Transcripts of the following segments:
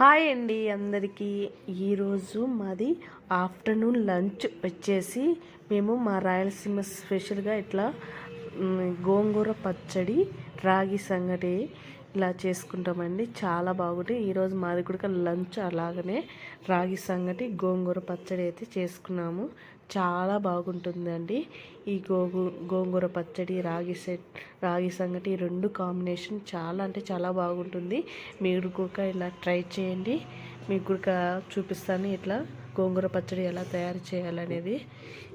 Hi అండి అందరికీ. ఈరోజు మాది ఆఫ్టర్నూన్ లంచ్ వచ్చేసి మేము మా రాయలసీమ స్పెషల్గా ఇట్లా గోంగూర పచ్చడి రాగి సంగటి ఇలా చేసుకుంటామండి. చాలా బాగుంటాయి. ఈరోజు మాది కూడా లంచ్ అలాగనే రాగి సంగటి గోంగూర పచ్చడి అయితే చేసుకున్నాము. చాలా బాగుంటుందండి. ఈ గోగు గోంగూర పచ్చడి రాగి సెట్ రాగి సంగటి రెండు కాంబినేషన్ చాలా అంటే చాలా బాగుంటుంది. మీరు కూడా ఇలా ట్రై చేయండి. మీకు కూడా చూపిస్తాను ఇట్లా గోంగూర పచ్చడి ఎలా తయారు చేయాలనేది.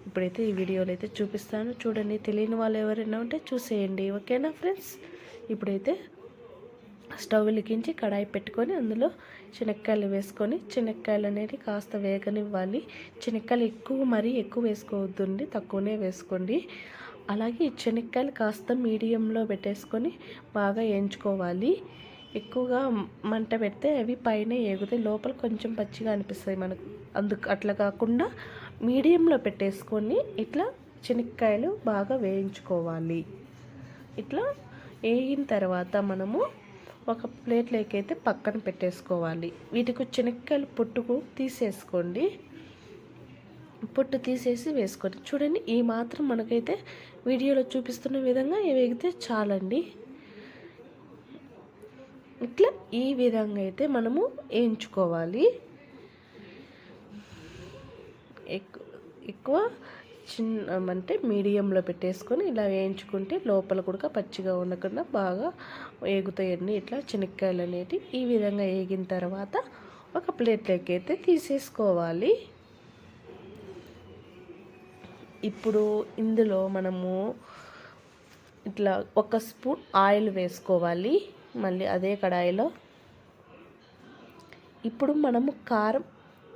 ఇప్పుడైతే ఈ వీడియోలో అయితే చూపిస్తాను. చూడండి తెలియని వాళ్ళు ఎవరైనా ఉంటే చూసేయండి. ఓకేనా ఫ్రెండ్స్? ఇప్పుడైతే స్టవ్ వెలిగించి కడాయి పెట్టుకొని అందులో శనక్కాయలు వేసుకొని శనక్కాయలు అనేది కాస్త వేగనివ్వాలి. శనక్కాయలు ఎక్కువ మరీ ఎక్కువ వేసుకోవద్దండి తక్కువనే వేసుకోండి. అలాగే ఈ శనక్కాయలు కాస్త మీడియంలో పెట్టేసుకొని బాగా వేయించుకోవాలి. ఎక్కువగా మంట పెడితే అవి పైన ఎగుతాయి లోపల కొంచెం పచ్చిగా అనిపిస్తాయి మనకు. అందుకు అట్లా కాకుండా మీడియంలో పెట్టేసుకొని ఇట్లా శనక్కాయలు బాగా వేయించుకోవాలి. ఇట్లా వేగిన తర్వాత మనము ఒక ప్లేట్లోకి అయితే పక్కన పెట్టేసుకోవాలి. వీటికి శనక్కాయలు పొట్టుకు తీసేసుకోండి. పొట్టు తీసేసి వేసుకోండి. చూడండి ఈ మాత్రం మనకైతే వీడియోలో చూపిస్తున్న విధంగా వేగితే చాలండి. ఇట్లా ఈ విధంగా అయితే మనము వేయించుకోవాలి. ఎక్కువ ఎక్కువ చిన్న అంటే మీడియంలో పెట్టేసుకొని ఇలా వేయించుకుంటే లోపల కూడా పచ్చిగా ఉండకుండా బాగా వేగుతాయండి ఇట్లా చెనక్కాయలు అనేవి ఈ విధంగా వేగిన తర్వాత ఒక ప్లేట్లోకి అయితే తీసేసుకోవాలి. ఇప్పుడు ఇందులో మనము ఇట్లా ఒక స్పూన్ ఆయిల్ వేసుకోవాలి. మళ్ళీ అదే కడాయిలో. ఇప్పుడు మనము కారం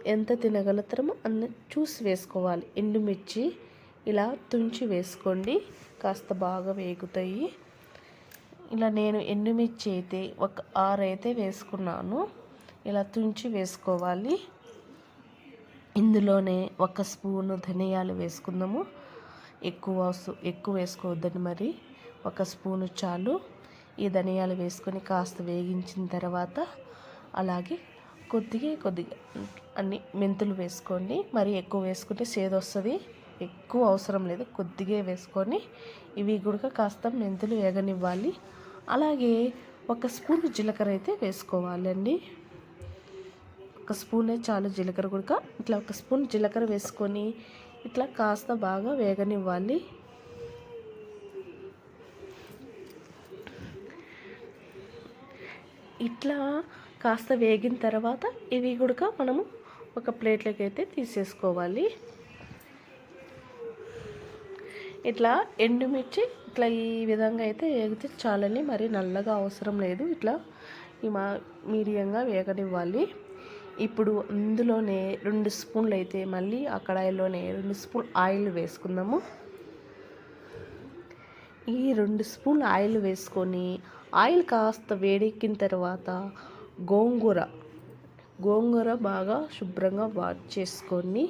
ఎంత తినగలుగుతామో అన్న చూసి వేసుకోవాలి. ఎండుమిర్చి ఇలా తుంచి వేసుకోండి. కాస్త బాగా వేగుతాయి. ఇలా నేను ఎండుమిర్చి అయితే ఒక ఆరు అయితే వేసుకున్నాను. ఇలా తుంచి వేసుకోవాలి. ఇందులోనే ఒక స్పూను ధనియాలు వేసుకుందాము. ఎక్కువ ఎక్కువ వేసుకోవద్దని మరి. ఒక స్పూను చాలు. ఈ ధనియాలు వేసుకొని కాస్త వేగించిన తర్వాత అలాగే కొద్దిగా కొద్దిగా. అన్ని మెంతులు వేసుకోండి. మరి ఎక్కువ వేసుకుంటే సేదు వస్తుంది. ఎక్కువ అవసరం లేదు. కొద్దిగా వేసుకొని ఇవి కూడా కాస్త మెంతులు వేగనివ్వాలి. అలాగే ఒక స్పూన్ జీలకర్ర అయితే వేసుకోవాలండి. ఒక స్పూనే చాలు జీలకర్ర కూడా ఇట్లా ఒక స్పూన్ జీలకర్ర వేసుకొని ఇట్లా కాస్త బాగా వేగనివ్వాలి. ఇట్లా కాస్త వేగిన తర్వాత ఇవి కూడా మనము ఒక ప్లేట్లోకి అయితే తీసేసుకోవాలి. ఇట్లా ఎండుమిర్చి ఇట్లా ఈ విధంగా అయితే వేగితే చాలని మరి నల్లగా అవసరం లేదు. ఇట్లా ఈ మా మీడియంగా వేగనివ్వాలి. ఇప్పుడు అందులోనే రెండు స్పూన్లు అయితే మళ్ళీ ఆ కడాయిలోనే రెండు స్పూన్ ఆయిల్ వేసుకుందాము. ఈ రెండు స్పూన్లు ఆయిల్ వేసుకొని ఆయిల్ కాస్త వేడెక్కిన తర్వాత గోంగూర. గోంగూర బాగా శుభ్రంగా వాష్ చేసుకొని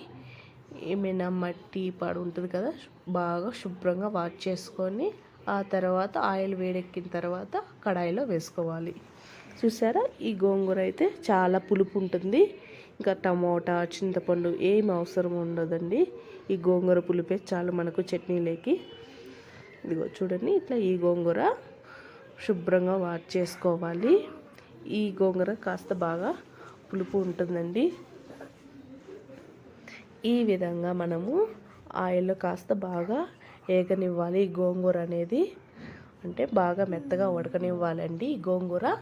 ఏమైనా మట్టి పాడు ఉంటుంది కదా బాగా శుభ్రంగా వాష్ చేసుకొని ఆ తర్వాత ఆయిల్ వేడెక్కిన తర్వాత కడాయిలో వేసుకోవాలి. చూసారా? ఈ గోంగూర అయితే చాలా పులుపు ఉంటుంది. ఇంకా టమోటా చింతపండు ఏం అవసరం ఉండదండి. ఈ గోంగూర పులుపే చాలు మనకు చట్నీలోకి. ఇదిగో చూడండి ఇట్లా ఈ గోంగూర శుభ్రంగా వాష్ చేసుకోవాలి. ఈ గోంగూర కాస్త బాగా పులుపు ఉంటుందండి. ఈ విధంగా మనము ఆయిల్లో కాస్త బాగా ఏగనివ్వాలి ఈ గోంగూర అనేది. అంటే బాగా మెత్తగా ఉడకనివ్వాలండి ఈ గోంగూర.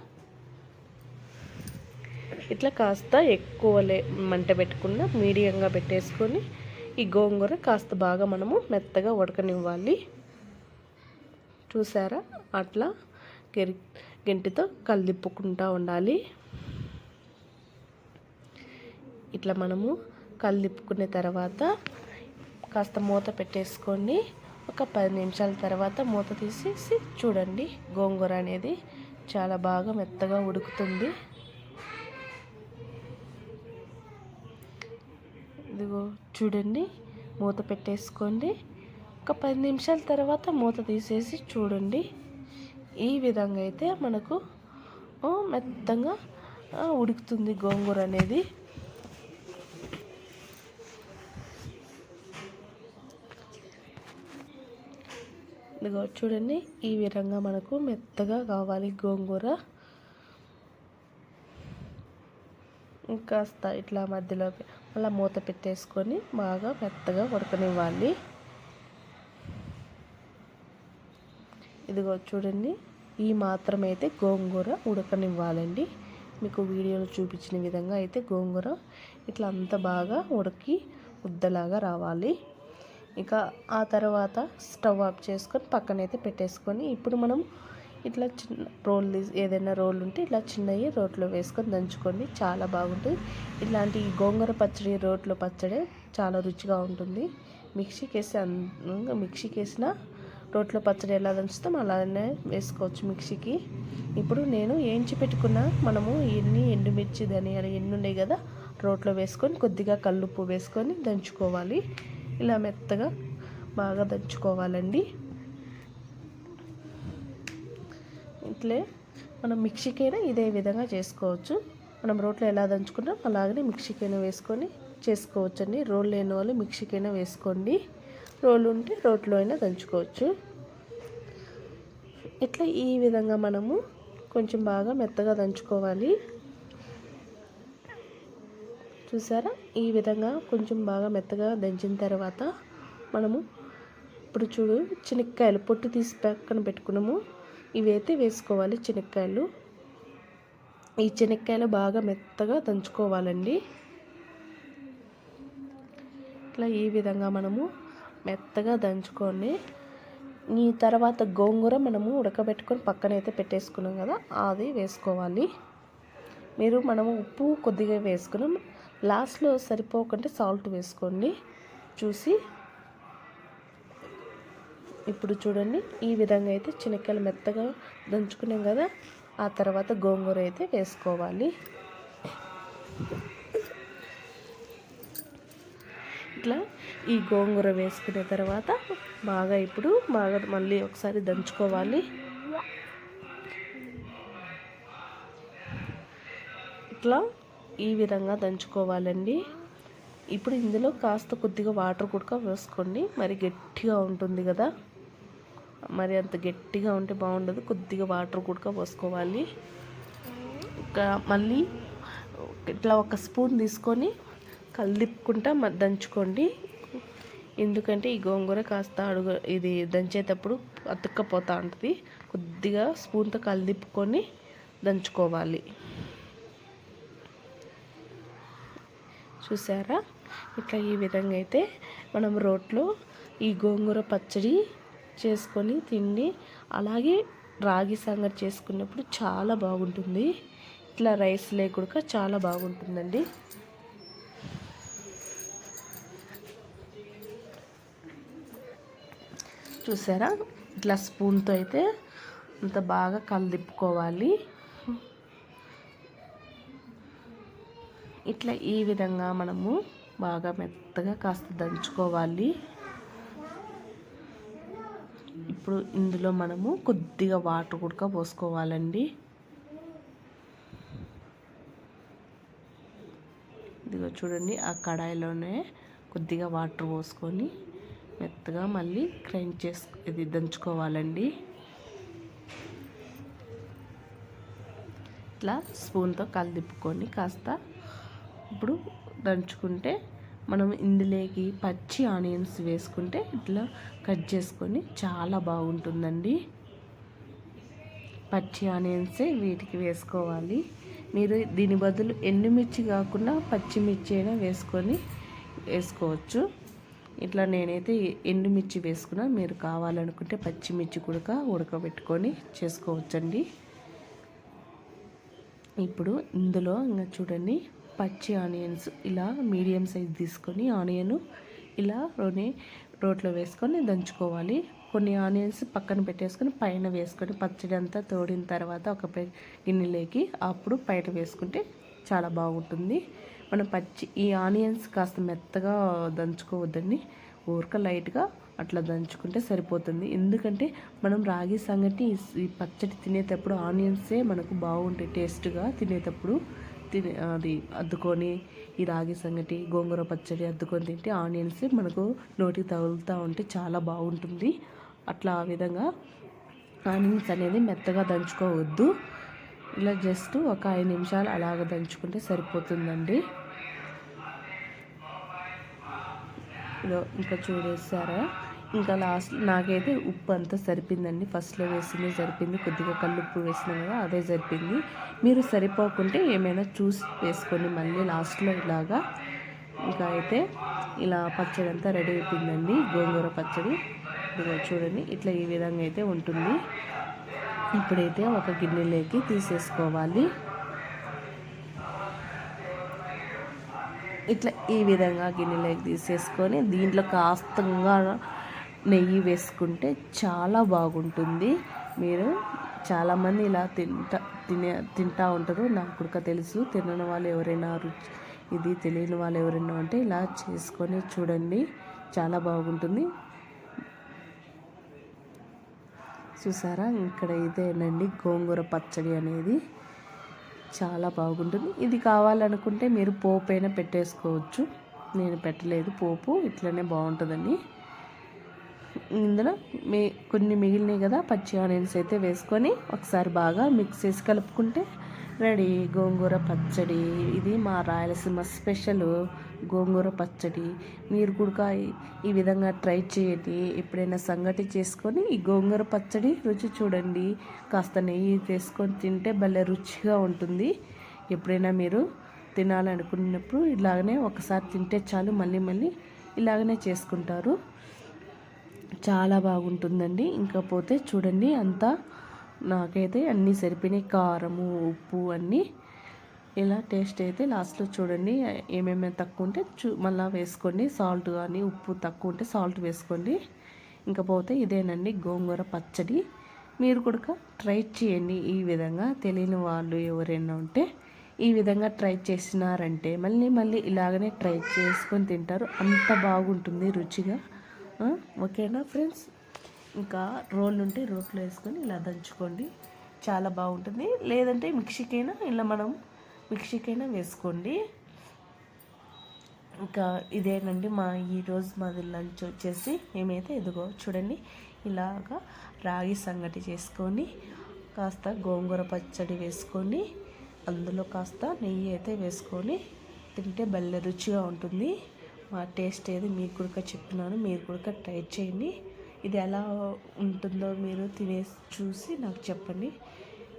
ఇట్లా కాస్త ఎక్కువ లే మంట పెట్టకుండా మీడియంగా పెట్టేసుకొని ఈ గోంగూర కాస్త బాగా మనము మెత్తగా ఉడకనివ్వాలి. చూసారా? అట్లా గెరి గెంటితో కలిదిప్పుకుంటూ ఉండాలి. ఇట్లా మనము కలిదిప్పుకున్న తర్వాత కాస్త మూత పెట్టేసుకొని ఒక పది నిమిషాల తర్వాత మూత తీసేసి చూడండి గోంగూర అనేది చాలా బాగా మెత్తగా ఉడుకుతుంది. ఇదిగో చూడండి మూత పెట్టేసుకోండి. ఒక పది నిమిషాల తర్వాత మూత తీసేసి చూడండి. ఈ విధంగా అయితే మనకు మెత్తంగా మెత్తగా ఉడుకుతుంది గోంగూర అనేది. ఇదిగో చూడండి ఈ విధంగా మనకు మెత్తగా కావాలి గోంగూర. ఇంకాస్త ఇట్లా మధ్యలో అలా మూత పెట్టేసుకొని బాగా మెత్తగా ఉడకనివ్వాలి. ఇదిగో చూడండి ఈ మాత్రమైతే గోంగూర ఉడకనివ్వాలండి. మీకు వీడియోలో చూపించిన విధంగా అయితే గోంగూర ఇట్లా అంత బాగా ఉడికి ఉద్దలాగా రావాలి. ఇక ఆ తర్వాత స్టవ్ ఆఫ్ చేసుకొని పక్కనైతే పెట్టేసుకొని ఇప్పుడు మనం ఇట్లా చిన్న రోల్ ఏదైనా రోల్ ఉంటే ఇట్లా చిన్నవి రోట్లో వేసుకొని దంచుకోండి. చాలా బాగుంటుంది. ఇట్లాంటి గోంగూర పచ్చడి రోట్లో పచ్చడి చాలా రుచిగా ఉంటుంది. మిక్సీకి వేసి మిక్సీకి వేసిన రోట్లో పచ్చడి ఎలా దంచుతాం అలానే వేసుకోవచ్చు మిక్సీకి. ఇప్పుడు నేను ఏంచి పెట్టుకున్న మనము ఎన్ని ఎండుమిర్చి ధనియాలు ఎన్ని ఉన్నాయి కదా రోట్లో వేసుకొని కొద్దిగా కల్లుప్పు వేసుకొని దంచుకోవాలి. ఇలా మెత్తగా బాగా దంచుకోవాలండి. ఇట్లే మనం మిక్సీకైనా ఇదే విధంగా చేసుకోవచ్చు. మనం రోట్లో ఎలా దంచుకున్నాం అలాగనే మిక్సీకైనా వేసుకొని చేసుకోవచ్చండి. రోల్ లేని వాళ్ళు మిక్సీకైనా వేసుకోండి. రోలు ఉంటే రోట్లో అయినా దంచుకోవచ్చు. ఇట్లా ఈ విధంగా మనము కొంచెం బాగా మెత్తగా దంచుకోవాలి. చూసారా? ఈ విధంగా కొంచెం బాగా మెత్తగా దంచిన తర్వాత మనము ఇప్పుడు చూడు చెనక్కాయలు పొట్టు తీసి పక్కన పెట్టుకున్నాము. ఇవైతే వేసుకోవాలి చెనక్కాయలు. ఈ చెనక్కాయలు బాగా మెత్తగా దంచుకోవాలండి. ఇట్లా ఈ విధంగా మనము మెత్తగా దంచుకొని ఈ తర్వాత గోంగూర మనము ఉడకబెట్టుకొని పక్కనైతే పెట్టేసుకున్నాం కదా అది వేసుకోవాలి. మీరు మనము ఉప్పు కొద్దిగా వేసుకున్నాం. లాస్ట్లో సరిపోకుంటే సాల్ట్ వేసుకోండి. చూసి ఇప్పుడు చూడండి ఈ విధంగా అయితే చినక్కాయలు మెత్తగా దంచుకున్నాం కదా ఆ తర్వాత గోంగూర అయితే వేసుకోవాలి. ఇట్లా ఈ గోంగూర వేసుకున్న తర్వాత బాగా ఇప్పుడు బాగా మళ్ళీ ఒకసారి దంచుకోవాలి. ఇట్లా ఈ విధంగా దంచుకోవాలండి. ఇప్పుడు ఇందులో కాస్త కొద్దిగా వాటర్ కూడా వేసుకోండి. మరి గట్టిగా ఉంటుంది కదా. మరి అంత గట్టిగా ఉంటే బాగుండదు. కొద్దిగా వాటర్ కూడా పోసుకోవాలి. ఇంకా మళ్ళీ ఇట్లా ఒక స్పూన్ తీసుకొని కలిదిప్పుకుంటా మ- దంచుకోండి. ఎందుకంటే ఈ గోంగూర కాస్త అడుగు ఇది దంచేటప్పుడు అతుక్కపోతూ ఉంటుంది. కొద్దిగా స్పూన్తో కలిదిప్పుకొని దంచుకోవాలి. చూసారా? ఇట్లా ఈ విధంగా అయితే మనం రోట్లో ఈ గోంగూర పచ్చడి చేసుకొని తిండి అలాగే రాగి సంగటి చేసుకున్నప్పుడు చాలా బాగుంటుంది. ఇట్లా రైస్ లేకుండా చాలా బాగుంటుందండి. చూసారా? ఇట్లా స్పూన్తో అయితే అంత బాగా కలిదిప్పుకోవాలి. ఇట్లా ఈ విధంగా మనము బాగా మెత్తగా కాస్త దంచుకోవాలి. ఇప్పుడు ఇందులో మనము కొద్దిగా వాటర్ కూడా పోసుకోవాలండి. ఇదిగో చూడండి ఆ కడాయిలోనే కొద్దిగా వాటర్ పోసుకొని మెత్తగా మళ్ళీ గ్రైండ్ చేసు ఇది దంచుకోవాలండి. ఇట్లా స్పూన్తో కలిదిప్పుకొని కాస్త ఇప్పుడు దంచుకుంటే మనం ఇందులోకి పచ్చి ఆనియన్స్ వేసుకుంటే ఇట్లా కట్ చేసుకొని చాలా బాగుంటుందండి. పచ్చి ఆనియన్సే వీటికి వేసుకోవాలి. మీరు దీని బదులు ఎండుమిర్చి కాకుండా పచ్చిమిర్చి అయినా వేసుకొని వేసుకోవచ్చు. ఇట్లా నేనైతే ఎండుమిర్చి వేసుకున్నా. మీరు కావాలనుకుంటే పచ్చిమిర్చి కూడా ఉడకబెట్టుకొని చేసుకోవచ్చండి. ఇప్పుడు ఇందులో ఇంకా చూడండి పచ్చి ఆనియన్స్ ఇలా మీడియం సైజ్ తీసుకొని ఆనియన్ ఇలా రోని రోట్లో వేసుకొని దంచుకోవాలి. కొన్ని ఆనియన్స్ పక్కన పెట్టేసుకొని పైన వేసుకొని పచ్చడి అంతా తోడిన తర్వాత ఒక గిన్నెలోకి అప్పుడు పైన వేసుకుంటే చాలా బాగుంటుంది. మనం పచ్చి ఈ ఆనియన్స్ కాస్త మెత్తగా దంచుకోవద్దండి. ఊరక లైట్గా అట్లా దంచుకుంటే సరిపోతుంది. ఎందుకంటే మనం రాగి సంగటి ఈ పచ్చడి తినేటప్పుడు ఆనియన్సే మనకు బాగుంటాయి టేస్ట్గా తినేటప్పుడు తినే అది అద్దుకొని ఈ రాగి సంగటి గోంగూర పచ్చడి అద్దుకొని తింటే ఆనియన్స్ మనకు నోటికి తగులుతూ ఉంటే చాలా బాగుంటుంది. అట్లా ఆ విధంగా ఆనియన్స్ అనేది మెత్తగా దంచుకోవద్దు. ఇలా జస్ట్ ఒక ఐదు నిమిషాలు అలాగ దంచుకుంటే సరిపోతుందండి. ఇదో ఇంకా చూడేసారా ఇంకా లాస్ట్ నాకైతే ఉప్పు అంతా సరిపోయిందండి. ఫస్ట్లో వేసింది సరిపోయింది. కొద్దిగా కల్లుప్పు వేసినా కదా అదే సరిపోయింది. మీరు సరిపోకుంటే ఏమైనా చూసి వేసుకొని మళ్ళీ లాస్ట్లో ఇలాగా ఇంకా అయితే ఇలా పచ్చడి అంతా రెడీ అయిపోయిందండి. గోంగూర పచ్చడి. చూడండి ఇట్లా ఈ విధంగా అయితే ఉంటుంది. ఇప్పుడైతే ఒక గిన్నెలోకి తీసేసుకోవాలి. ఇట్లా ఈ విధంగా గిన్నెలోకి తీసేసుకొని దీంట్లో కాస్తంగా నెయ్యి వేసుకుంటే చాలా బాగుంటుంది. మీరు చాలామంది ఇలా తింటా తినే తింటా ఉంటారు. నాకు కూడా తెలుసు. తినని వాళ్ళు ఎవరైనా రుచి ఇది తెలియని వాళ్ళు ఎవరైనా ఉంటే ఇలా చేసుకొని చూడండి. చాలా బాగుంటుంది. చూసారా? ఇక్కడ ఇదేనండి గోంగూర పచ్చడి అనేది. చాలా బాగుంటుంది. ఇది కావాలనుకుంటే మీరు పోపు అయినా పెట్టేసుకోవచ్చు. నేను పెట్టలేదు పోపు ఇట్లనే బాగుంటుందండి. ఇందులో మీ కొన్ని మిగిలినాయి కదా పచ్చి ఆనియన్స్ అయితే వేసుకొని ఒకసారి బాగా మిక్స్ చేసి కలుపుకుంటే రెడీ గోంగూర పచ్చడి ఇది మా రాయలసీమ స్పెషల్ గోంగూర పచ్చడి. మీరు కూడా ఈ విధంగా ట్రై చేయండి. ఎప్పుడైనా సంగటి చేసుకొని ఈ గోంగూర పచ్చడి రుచి చూడండి. కాస్త నెయ్యి వేసుకొని తింటే భలే రుచిగా ఉంటుంది. ఎప్పుడైనా మీరు తినాలనుకున్నప్పుడు ఇలాగనే ఒకసారి తింటే చాలు మళ్ళీ మళ్ళీ ఇలాగనే చేసుకుంటారు. చాలా బాగుంటుందండి. ఇంకా పోతే చూడండి అంతా నాకైతే అన్నీ సరిపోయినాయి. కారము ఉప్పు అన్నీ. ఇలా టేస్ట్ అయితే లాస్ట్లో చూడండి ఏమేమి తక్కువ ఉంటే చూ మళ్ళీ వేసుకోండి. సాల్ట్ కానీ ఉప్పు తక్కువ ఉంటే సాల్ట్ వేసుకోండి. ఇంకా పోతే ఇదేనండి గోంగూర పచ్చడి. మీరు కూడా ట్రై చేయండి. ఈ విధంగా తెలియని వాళ్ళు ఎవరైనా ఉంటే ఈ విధంగా ట్రై చేసినారంటే మళ్ళీ మళ్ళీ ఇలాగనే ట్రై చేసుకొని తింటారు. అంత బాగుంటుంది రుచిగా. ఓకేనా ఫ్రెండ్స్? ఇంకా రోల్ ఉంటే రోట్లో వేసుకొని ఇలా దంచుకోండి. చాలా బాగుంటుంది. లేదంటే మిక్సీకైనా ఇలా మనం మిక్సీకైనా వేసుకోండి. ఇంకా ఇదేనండి మా ఈరోజు మాది లంచ్ వచ్చేసి మేమైతే ఎదుగో చూడండి ఇలాగా రాగి సంగటి చేసుకొని కాస్త గోంగూర పచ్చడి వేసుకొని అందులో కాస్త నెయ్యి అయితే వేసుకొని తింటే భలే రుచిగా ఉంటుంది. మా టేస్ట్ ఏది మీకు కూడా చెప్తున్నాను మీరు కూడా ట్రై చేయండి. ఇది ఎలా ఉంటుందో మీరు తినేసి చూసి నాకు చెప్పండి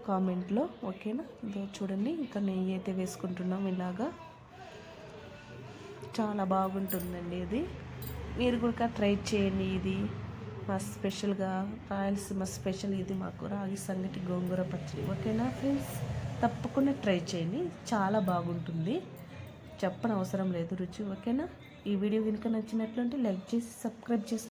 కామెంట్లో ఓకేనా? ఇదో చూడండి ఇంకా నెయ్యి అయితే వేసుకుంటున్నాం ఇలాగా. చాలా బాగుంటుందండి ఇది. మీరు కూడా ట్రై చేయండి ఇది. మా స్పెషల్గా రాయలసీమ స్పెషల్ ఇది మాకు రాగి సంగటి గోంగూర పచ్చడి. ఓకేనా ఫ్రెండ్స్? తప్పకుండా ట్రై చేయండి. చాలా బాగుంటుంది. చెప్పని అవసరం లేదు రుచి. ఓకేనా? ఈ వీడియో కనుక నచ్చినట్లుంటే లైక్ చేసి సబ్స్క్రైబ్ చేసుకోండి